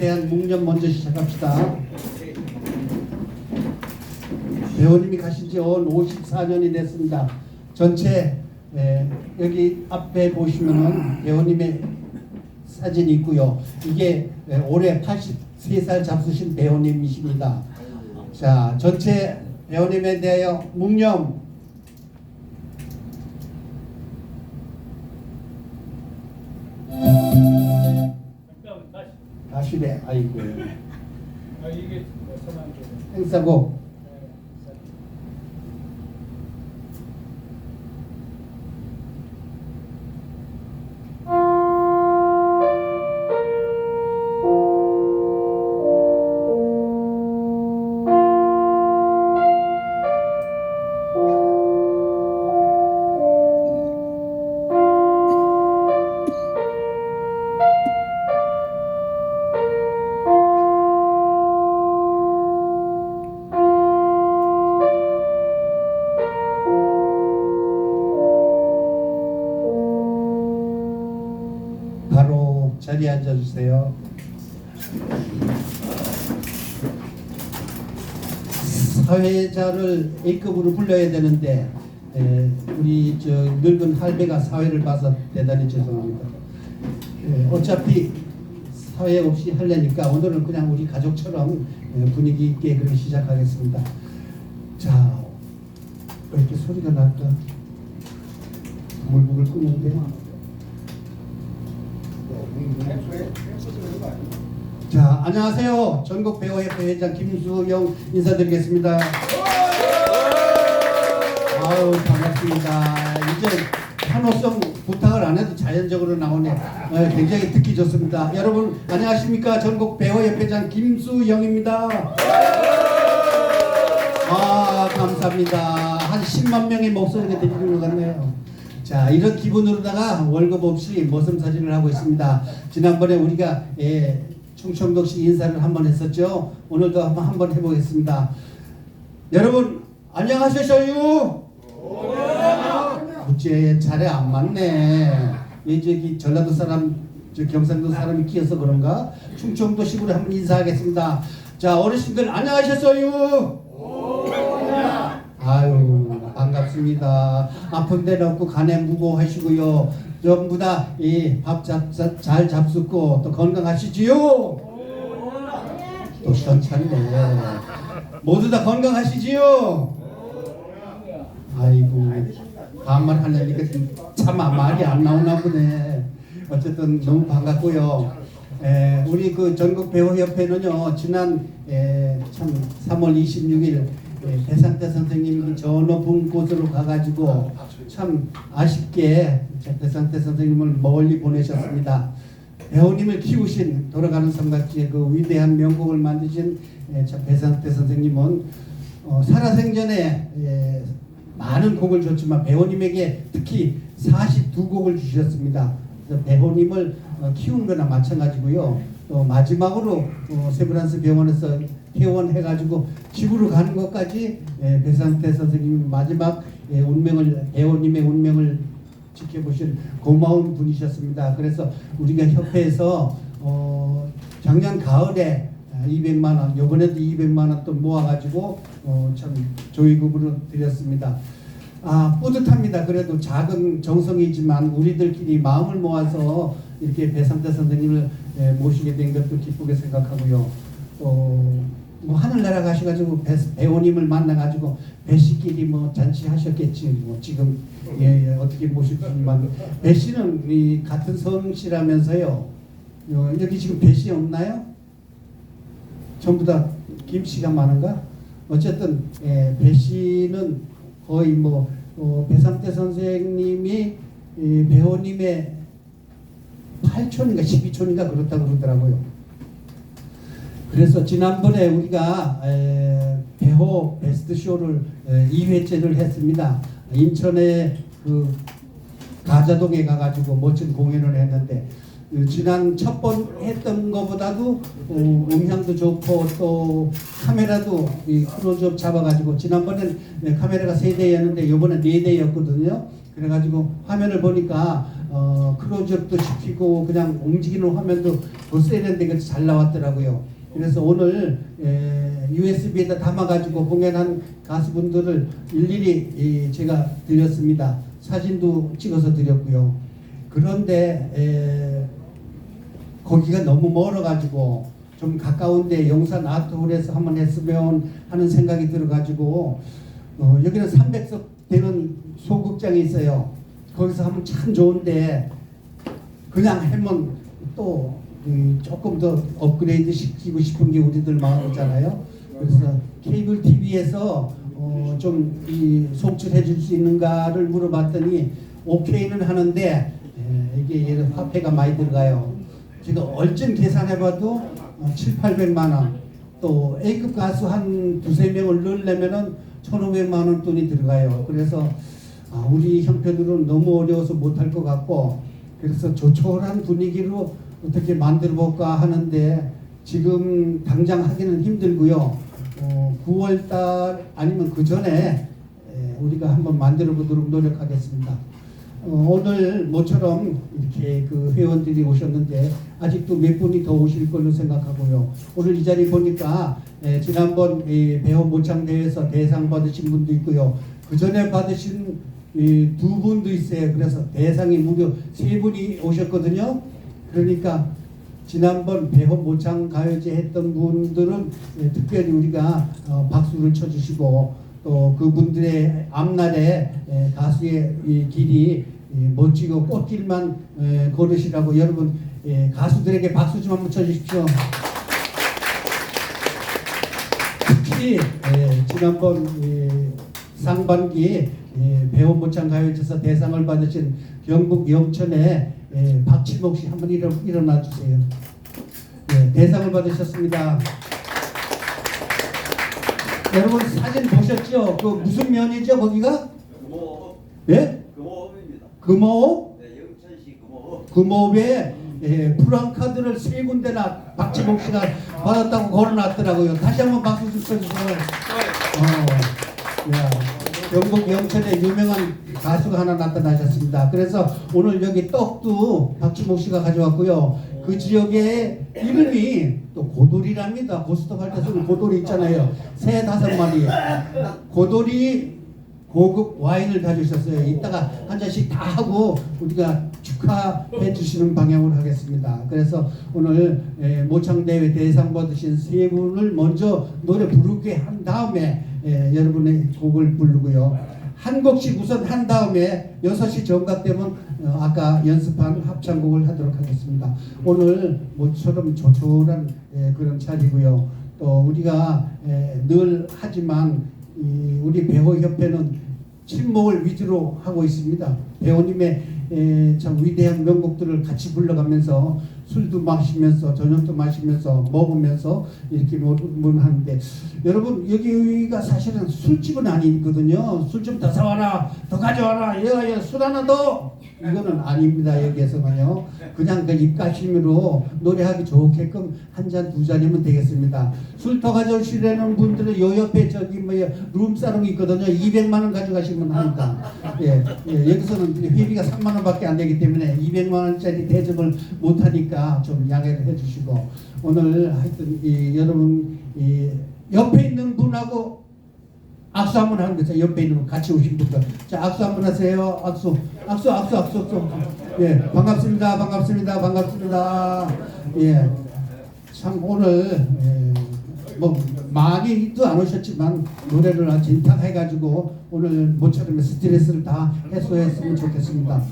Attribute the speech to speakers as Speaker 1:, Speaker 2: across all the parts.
Speaker 1: 대한 묵념 먼저 시작합시다. 배우님이 가신 지 온 54년이 됐습니다. 전체 에, 여기 앞에 보시면은 배우님의 사진이 있고요. 이게 에, 올해 83살 잡수신 배우님이십니다. 자, 전체 배우님에 대하여 묵념 아이고.
Speaker 2: 아, 이게 뭐
Speaker 1: 행사고 자리에 앉아주세요. 사회자를 A급으로 불러야 되는데 에, 우리 저 늙은 할배가 사회를 봐서 대단히 죄송합니다. 에, 어차피 사회 없이 하려니까 오늘은 그냥 우리 가족처럼 에, 분위기 있게 그렇게 시작하겠습니다. 자, 왜 이렇게 소리가 날까? 물북을 끄는데. 자, 안녕하세요. 전국 배우협회 회장 김수영 인사드리겠습니다. 아유, 반갑습니다. 이제 환호성 부탁을 안 해도 자연적으로 나오네. 어, 굉장히 듣기 좋습니다. 여러분, 안녕하십니까. 전국 배우협회장 김수영입니다. 아, 감사합니다. 한 10만 명의 목소리가 들리는 것 같네요. 자, 이런 기분으로다가 월급 없이 모습 사진을 하고 있습니다. 지난번에 우리가 예, 충청도시 인사를 한번 했었죠. 오늘도 한번 한번 해보겠습니다. 여러분 안녕하셨어요? 어째 잘해 안 맞네. 이 저기 전라도 사람, 저 경상도 사람이 끼어서 그런가? 충청도식으로 한번 인사하겠습니다. 자, 어르신들 안녕하셨어요? 아유 반갑습니다. 아픈 데는 없고 간에 무고하시고요. 전부 다 이 밥 잘 잡수고 또 건강하시지요. 또 시원찮네. 모두 다 건강하시지요. 아이고 반말 하려니까 참 말이 안 나오나 보네. 어쨌든 너무 반갑고요. 에, 우리 그 전국 배우협회는요 지난 에, 참 3월 26일 에, 배상태 선생님이 저 높은 곳으로 가가지고 참 아쉽게 제 배상태 선생님을 멀리 보내셨습니다. 배우님을 키우신 돌아가는 성갓지의 그 위대한 명곡을 만드신 배상태 선생님은 어, 살아생전에 에, 많은 곡을 줬지만 배우님에게 특히 42곡을 주셨습니다. 배우님을 어, 키우는 거나 마찬가지고요. 또 마지막으로 어, 세브란스 병원에서 퇴원해가지고 집으로 가는 것까지 예, 배상태 선생님이 마지막 예, 운명을 배우님의 운명을 지켜보신 고마운 분이셨습니다. 그래서 우리가 협회에서 어, 작년 가을에 200만 원, 이번에도 200만 원 또 모아가지고 어, 참 조의급으로 드렸습니다. 아 뿌듯합니다. 그래도 작은 정성이지만 우리들끼리 마음을 모아서 이렇게 배상태 선생님을 예, 모시게 된 것도 기쁘게 생각하고요. 또뭐 하늘나라 가셔가지고 배, 배우님을 만나가지고 배씨끼리 뭐 잔치하셨겠지. 뭐 지금 예, 예, 어떻게 모시지만 배씨는 이 같은 성씨라면서요. 어, 여기 지금 배씨 없나요? 전부 다 김씨가 많은가? 어쨌든 예, 배 씨는 거의 뭐 어, 배상태 선생님이 이 배우님의 8촌인가 12촌인가 그렇다고 그러더라고요. 그래서 지난번에 우리가 에, 배호 베스트 쇼를 에, 2회째를 했습니다. 인천의 그 가자동에 가가지고 멋진 공연을 했는데 그 지난 첫 번 했던 것보다도 어, 음향도 좋고 또 카메라도 이 크로즈업 잡아가지고 지난번엔 네, 카메라가 세 대였는데 이번엔 네 대였거든요. 그래가지고 화면을 보니까 어, 클로즈업도 시키고 그냥 움직이는 화면도 더 세련되게 잘 나왔더라고요. 그래서 오늘 USB에다 담아가지고 공연한 가수분들을 일일이 이, 제가 드렸습니다. 사진도 찍어서 드렸고요. 그런데 에, 거기가 너무 멀어가지고 좀 가까운데 용산 아트홀에서 한번 했으면 하는 생각이 들어가지고 어, 여기는 300석 되는 소극장이 있어요. 거기서 하면 참 좋은데 그냥 하면 또 음, 조금 더 업그레이드 시키고 싶은 게 우리들 마음이잖아요. 그래서 케이블 TV에서 어, 좀이 송출해 줄 수 있는가를 물어봤더니 오케이는 하는데 에, 이게 얘는 화폐가 많이 들어가요. 제가 얼른 계산해봐도 어, 7, 800만 원. 또 A급 가수 한 두세 명을 넣으려면은 1,500만 원 돈이 들어가요. 그래서 아, 우리 형편으로는 너무 어려워서 못할 것 같고 그래서 조촐한 분위기로 어떻게 만들어 볼까 하는데 지금 당장 하기는 힘들고요. 어, 9월 달 아니면 그 전에 에, 우리가 한번 만들어 보도록 노력하겠습니다. 어, 오늘 모처럼 이렇게 그 회원들이 오셨는데 아직도 몇 분이 더 오실 걸로 생각하고요. 오늘 이 자리 보니까 에, 지난번 이 배우 모창 대회에서 대상 받으신 분도 있고요. 그 전에 받으신 이 두 분도 있어요. 그래서 대상이 무려 세 분이 오셨거든요. 그러니까 지난번 배호 모창 가요제 했던 분들은 예, 특별히 우리가 어, 박수를 쳐주시고 또 그분들의 앞날에 예, 가수의 이 길이 예, 멋지고 꽃길만 예, 걸으시라고 여러분 예, 가수들에게 박수 좀 한번 쳐주십시오. 특히 예, 지난번 예, 상반기 예, 배우 모창 가요제에서 대상을 받으신 경북 영천의 예, 박치목 씨 한번 일어, 일어나 주세요. 예, 대상을 받으셨습니다. 여러분 사진 보셨죠? 그 무슨 면이죠 거기가?
Speaker 3: 금호읍,
Speaker 1: 예?
Speaker 3: 금호읍? 네, 영천시 금호읍.
Speaker 1: 금호읍에 예, 프랑카드를 세 군데나 박치목 씨가 받았다고 걸어놨더라고요. 다시 한번 박수 좀 쳐주세요. 어, 야, 경북 영천에 유명한 가수가 하나 나타나셨습니다. 그래서 오늘 여기 떡도 박지목 씨가 가져왔고요. 그 지역의 이름이 또 고돌이랍니다. 고스톱 할 때 쓰는 고돌이 있잖아요. 새 다섯 마리. 고돌이 고급 와인을 가져오셨어요. 이따가 한 잔씩 다 하고 우리가 축하해 주시는 방향으로 하겠습니다. 그래서 오늘 에, 모창대회 대상 받으신 세 분을 먼저 노래 부르게 한 다음에 에, 여러분의 곡을 부르고요. 한 곡씩 우선 한 다음에 6시 정각 되면 어, 아까 연습한 합창곡을 하도록 하겠습니다. 오늘 모처럼 조촐한 에, 그런 자리고요. 또 우리가 에, 늘 하지만 이 우리 배우협회는 친목을 위주로 하고 있습니다. 배우님의 에, 참 위대한 명곡들을 같이 불러가면서 술도 마시면서 저녁도 마시면서 먹으면서 이렇게 모분 하는데 여러분 여기가 사실은 술집은 아니거든요. 술 좀 더 사와라, 더 가져와라, 예예 술 하나 더 이거는 아닙니다 여기에서는요. 그냥 그 입가심으로 노래하기 좋게끔 한 잔 두 잔이면 되겠습니다. 술 더 가져오시려는 분들은 요 옆에 저기 뭐야 룸사롱 있거든요. 200만 원 가져가시면 합니다. 예, 예, 여기서는 회비가 3만 원밖에 안 되기 때문에 200만 원짜리 대접을 못 하니까 좀 양해를 해주시고 오늘 하여튼 이 여러분 이 옆에 있는 분하고 악수 한번 하는 거죠. 옆에 있는 분 같이 오신 분들. 자, 악수 한번 하세요. 악수. 악수, 악수, 악수, 악수. 예, 반갑습니다. 반갑습니다. 반갑습니다. 예. 참 오늘 예, 뭐 많이도 안 오셨지만 노래를 아주 인탁 해가지고 오늘 모처럼 스트레스를 다 해소했으면 좋겠습니다.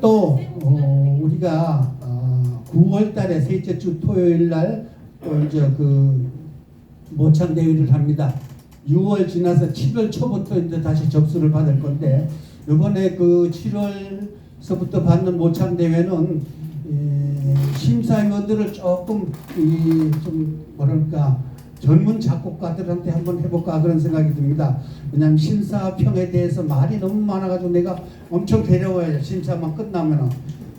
Speaker 1: 또 어, 우리가 어, 9월달에 셋째 주 토요일 날 또 이제 그 모창 대회를 합니다. 6월 지나서 7월 초부터 이제 다시 접수를 받을 건데 이번에 그 7월서부터 받는 모창 대회는 에, 심사위원들을 조금 이, 좀 뭐랄까 젊은 작곡가들한테 한번 해볼까 그런 생각이 듭니다. 왜냐하면 심사평에 대해서 말이 너무 많아가지고 내가 엄청 데려와요. 심사만 끝나면은.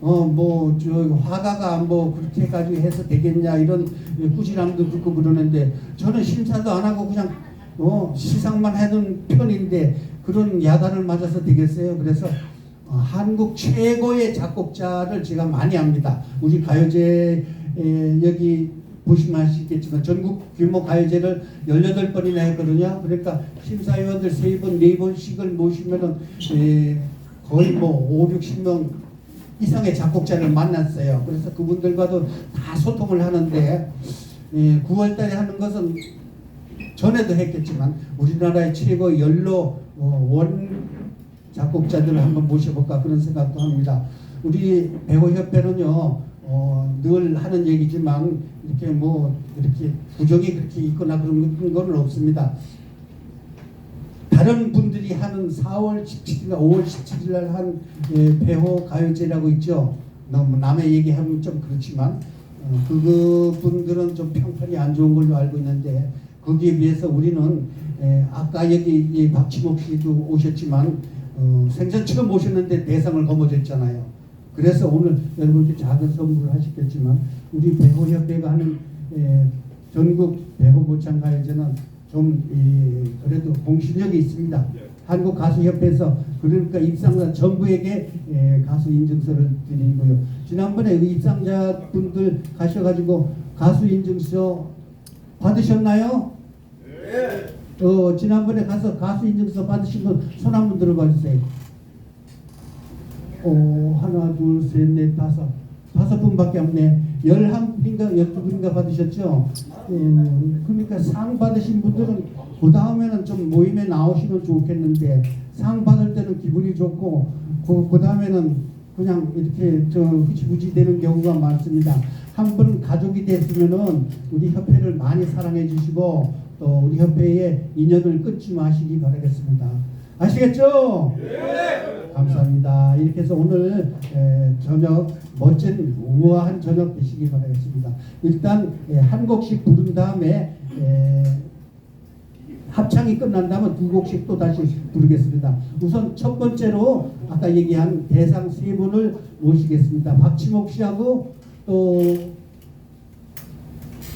Speaker 1: 어뭐 저 화가가 뭐 그렇게 해가지고 해서 되겠냐 이런 꾸지람도 듣고 그러는데 저는 심사도 안 하고 그냥 어 시상만 하는 편인데 그런 야단을 맞아서 되겠어요. 그래서 어, 한국 최고의 작곡자를 제가 많이 합니다. 우리 가요제 에, 여기 보시면 아시겠지만 전국 규모 가요제를 18번이나 했거든요. 그러니까 심사위원들 3번, 4번씩을 모시면은 에, 거의 뭐 5, 60명 이상의 작곡자를 만났어요. 그래서 그분들과도 다 소통을 하는데 예, 9월 달에 하는 것은 전에도 했겠지만 우리나라의 최고 연로 어, 원 작곡자들을 한번 모셔볼까 그런 생각도 합니다. 우리 배우협회는요 어, 늘 하는 얘기지만 이렇게 뭐 이렇게 부정이 그렇게 있거나 그런 건- 없습니다. 다른 분들이 하는 4월 17일, 5월 17일 날한 예, 배호 가요제라고 있죠. 너무 남의 얘기하면 좀 그렇지만 어, 그분들은 좀 평판이 안 좋은 걸로 알고 있는데 거기에 비해서 우리는 예, 아까 여기 이 박치목 씨도 오셨지만 어, 생전 처음 오셨는데 대상을 거머쥐었잖아요. 그래서 오늘 여러분께 작은 선물을 하시겠지만 우리 배호협회가 하는 예, 전국 배호 모창 가요제는 좀 이, 그래도 공신력이 있습니다. 한국 가수협회에서 그러니까 입상자 전부에게 예, 가수 인증서를 드리고요. 지난번에 그 입상자분들 가셔가지고 가수 인증서 받으셨나요? 어, 지난번에 가서 가수 인증서 받으신 분 손 한번 들어봐 주세요. 어, 하나, 둘, 셋, 넷, 다섯. 다섯 분밖에 없네. 열한 분인가 열두 분인가 받으셨죠? 음, 그러니까 상 받으신 분들은 그 다음에는 좀 모임에 나오시면 좋겠는데 상 받을 때는 기분이 좋고 그, 그 다음에는 그냥 이렇게 저 흐지부지 되는 경우가 많습니다. 한 번 가족이 됐으면은 우리 협회를 많이 사랑해 주시고 또 우리 협회의 인연을 끊지 마시기 바라겠습니다. 아시겠죠? 감사합니다. 이렇게 해서 오늘 에, 저녁 멋진 우아한 저녁 되시기 바라겠습니다. 일단 에, 한 곡씩 부른 다음에 에, 합창이 끝난 다음에 두 곡씩 또 다시 부르겠습니다. 우선 첫 번째로 아까 얘기한 대상 세 분을 모시겠습니다. 박치목 씨하고 또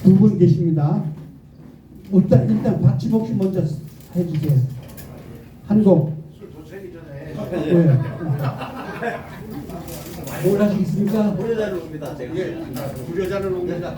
Speaker 1: 두 분 계십니다. 일단 일단 박치목 씨 먼저 해주세요. 한 곡.
Speaker 4: 술 도착하기 전에
Speaker 1: 네. 뭘 하시겠습니까?
Speaker 3: 노래자를 옵니다 제가
Speaker 4: 불여자를 옮긴다.